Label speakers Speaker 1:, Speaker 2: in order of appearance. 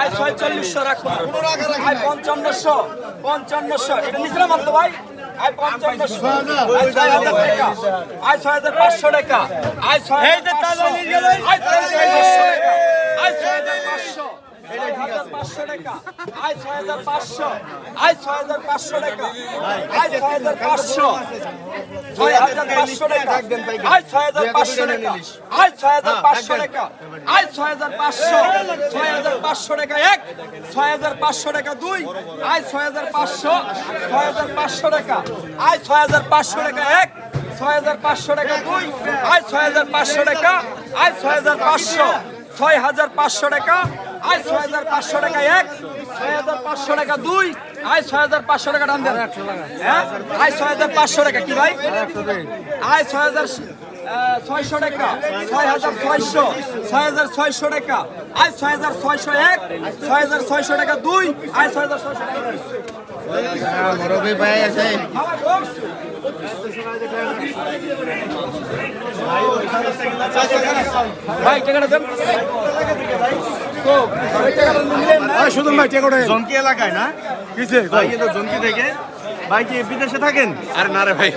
Speaker 1: আয় ছয়চল্লিশশো রাখো। আয় পঞ্চান্নশো পঞ্চান্নশো। এটা নিচে মাত্র ভাই। আয় পঞ্চান্নশো। আয় ছয় হাজার টাকা। আয় ছয় হাজার পাঁচশো টাকা। আয় ছয় হাজার পাঁচশো। আয় ছয় হাজার পাঁচশো পাঁচশো টাকা। আয় ছয় হাজার পাঁচশো। আয় ছয় হাজার পাঁচশো টাকা। আয় ছয় হাজার পাঁচশো। ছয় পাঁচশো টাকা আয় ছয় হাজার পাঁচশো টাকা আয় ছয় হাজার পাঁচশো টাকা আয় ছয় হাজার পাঁচশো ছয় হাজার পাঁচশো টাকা এক ছয় হাজার পাঁচশো টাকা দুই আয় ছয় হাজার পাঁচশো ছয় হাজার পাঁচশো টাকা আয় ছয় হাজার পাঁচশো টাকা এক ছয় হাজার পাঁচশো টাকা দুই আয় ছয় হাজার পাঁচশো টাকা আয় ছয় হাজার পাঁচশো ছয় হাজার পাঁচশো টাকা আয় ছয় হাজার পাঁচশো টাকা এক ছয় হাজার পাঁচশো টাকা দুই আয় ছয় হাজার পাঁচশো টাকা টান দেন। হ্যাঁ? আয় ছয় হাজার পাঁচশো টাকা, কি ভাই? আয় ছয় হাজার ছয়শো টাকা, ছয় হাজার ছয়শো, ছয় হাজার ছয়শো টাকা। আয় ছয় হাজার ছয়শো এক, ছয় হাজার ছয়শো টাকা দুই, আয় ছয় দেন
Speaker 2: শুধু ভাই টেকোটে
Speaker 3: জঙ্কি এলাকায় না
Speaker 2: কিসে
Speaker 3: ভাই কিন্তু জঙ্কি থেকে ভাই কি বিদেশে থাকেন
Speaker 2: আরে না রে ভাই